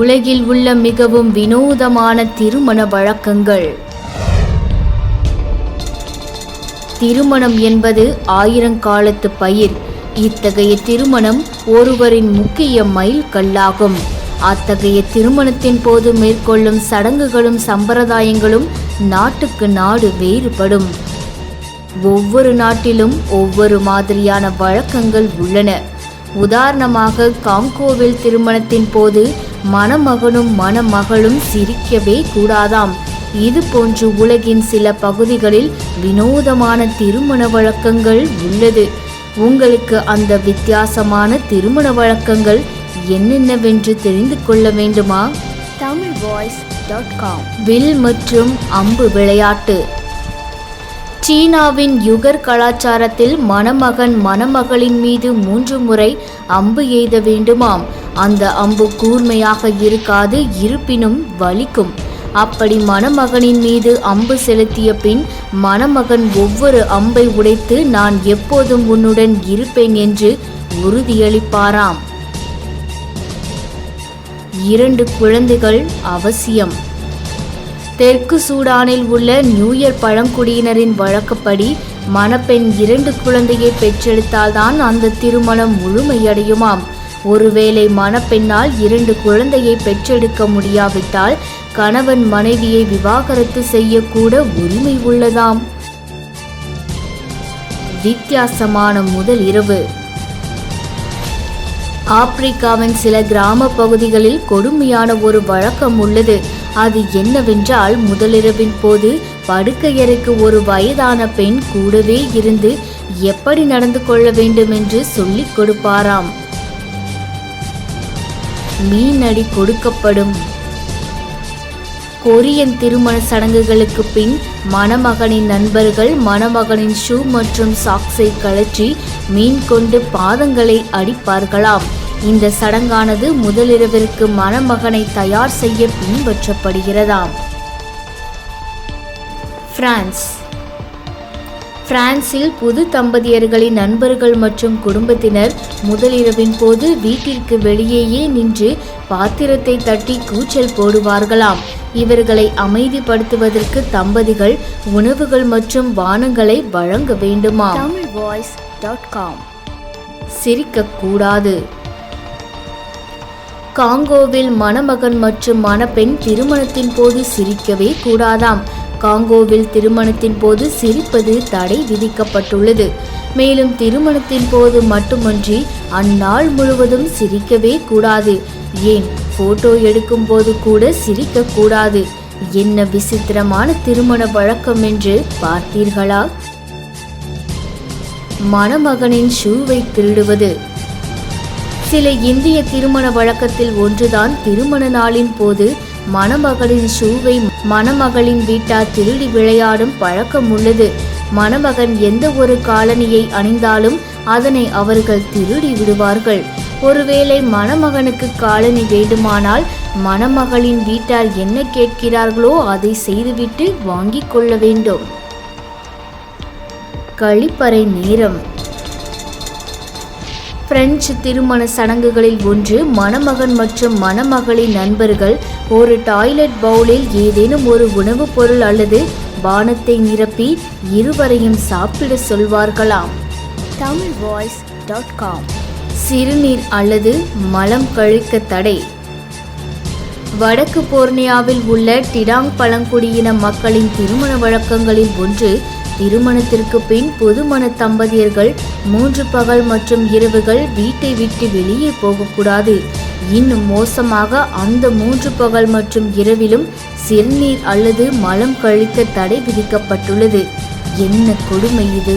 உலகில் உள்ள மிகவும் வினோதமான திருமண வழக்கங்கள். திருமணம் என்பது ஆயிரங்காலத்து பயிர். இத்தகைய திருமணம் ஒருவரின் முக்கிய மைல் கல்லாகும் அத்தகைய திருமணத்தின் போது மேற்கொள்ளும் சடங்குகளும் சம்பிரதாயங்களும் நாட்டுக்கு நாடு வேறுபடும். ஒவ்வொரு நாட்டிலும் ஒவ்வொரு மாதிரியான வழக்கங்கள் உள்ளன. உதாரணமாக காங்கோவில் திருமணத்தின் போது மணமகனும் மணமகளும் சிரிக்கவே கூடாதாம். இது போன்று உலகின் சில பகுதிகளில் வினோதமான திருமண வழக்கங்கள் உள்ளது. உங்களுக்கு அந்த வித்தியாசமான திருமண வழக்கங்கள் என்னென்னவென்று தெரிந்து கொள்ள வேண்டுமா? Tamil voice dot com. Will மற்றும் அம்பு விளையாட்டு. சீனாவின் யுகர் கலாச்சாரத்தில் மணமகன் மணமகளின் மீது மூன்று முறை அம்பு எய்த வேண்டுமாம். அந்த அம்பு கூர்மையாக இருக்காது இருப்பினும் வலிக்கும். அப்படி மணமகனின் மீது அம்பு செலுத்திய பின் மணமகன் ஒவ்வொரு அம்பை உடைத்து நான் எப்போதும் உன்னுடன் இருப்பேன் என்று உறுதியளிப்பாராம். இரண்டு குழந்தைகள் அவசியம். தெற்கு சூடானில் உள்ள நியூயர் பழங்குடியினரின் வழக்கப்படி மணப்பெண் இரண்டு குழந்தையை பெற்றெடுத்தால்தான் அந்த திருமணம் முழுமையடையுமாம். ஒருவேளை மணப்பெண்ணால் இரண்டு குழந்தையை பெற்றெடுக்க முடியாவிட்டால் கணவன் மனைவியை விவாகரத்து செய்யக்கூட உரிமை உள்ளதாம். வித்தியாசமான முதல் இரவு. ஆப்பிரிக்காவின் சில கிராம பகுதிகளில் கொடுமையான ஒரு வழக்கம் உள்ளது. அது என்னவென்றால் முதலிரவின் போது படுக்கையறைக்கு ஒரு வயதான பெண் கூடவே இருந்து எப்படி நடந்து கொள்ள வேண்டும் என்று சொல்லிக் கொடுப்பாராம். மீனடி கொடுக்கப்படும். கொரியன் திருமண சடங்குகளுக்கு பின் மணமகனின் நண்பர்கள் மணமகனின் ஷூ மற்றும் சாக்ஸை கழற்றி மீன் கொண்டு பாதங்களை அடிப்பார்களாம். இந்த சடங்கானது முதலிரவிற்கு மணமகனை தயார் செய்ய பின்பற்றப்படுகிறதாம். பிரான்ஸ். பிரான்சில் புது தம்பதியர்களின் நண்பர்கள் மற்றும் குடும்பத்தினர் முதலிரவின் போது வீட்டிற்கு வெளியேயே நின்று பாத்திரத்தை தட்டி கூச்சல் போடுவார்களாம். இவர்களை அமைதிப்படுத்துவதற்கு தம்பதிகள் உணவுகள் மற்றும் பானங்களை வழங்க வேண்டுமா தமிழ் வாய்ஸ் டாட் காம். சிரிக்கக்கூடாது. காங்கோவில் மணமகன் மற்றும் மணப்பெண் திருமணத்தின் போது சிரிக்கவே கூடாதாம். காங்கோவில் திருமணத்தின் போது சிரிப்பது தடை விதிக்கப்பட்டுள்ளது. மேலும் திருமணத்தின் போது மட்டுமன்றி அந்நாள் முழுவதும் சிரிக்கவே கூடாது. ஏன்? போட்டோ எடுக்கும் போது கூட சிரிக்க கூடாது. என்ன விசித்திரமான திருமண வழக்கம் என்று பார்த்தீர்களா? மணமகனின் ஷூவை திருடுவது. சில இந்திய திருமண வழக்கத்தில் ஒன்றுதான் திருமண நாளின் போது மணமகளின் ஷூவை மணமகளின் வீட்டார் திருடி விளையாடும் பழக்கம் உள்ளது. மணமகன் எந்த ஒரு காலனியை அணிந்தாலும் அதனை அவர்கள் திருடி விடுவார்கள். ஒருவேளை மணமகனுக்கு காலனி வேண்டுமானால் மணமகளின் வீட்டார் என்ன கேட்கிறார்களோ அதை செய்துவிட்டு வாங்கிக் கொள்ள வேண்டும். கழிப்பறை நேரம். பிரெஞ்சு திருமண சடங்குகளில் ஒன்று மணமகன் மற்றும் மணமகளின் நண்பர்கள் ஒரு டாய்லெட் பவுலில் ஏதேனும் ஒரு உணவுப் பொருள் அல்லது பானத்தை நிரப்பி இருவரையும் சாப்பிட சொல்வார்களாம். Tamil voice dot com. சிறுநீர் அல்லது மலம் கழிக்க தடை. வடக்கு போர்னியாவில் உள்ள டிடாங் பழங்குடியின மக்களின் திருமண வழக்கங்களில் ஒன்று திருமணத்திற்கு பின் புதுமண தம்பதியர்கள் மூன்று பகல் மற்றும் இரவுகள் வீட்டை விட்டு வெளியே போகக்கூடாது. இன்னும் மோசமாக அந்த மூன்று பகல் மற்றும் இரவிலும் சிறுநீர் அல்லது மலம் கழிக்க தடை விதிக்கப்பட்டுள்ளது. என்ன கொடுமை இது?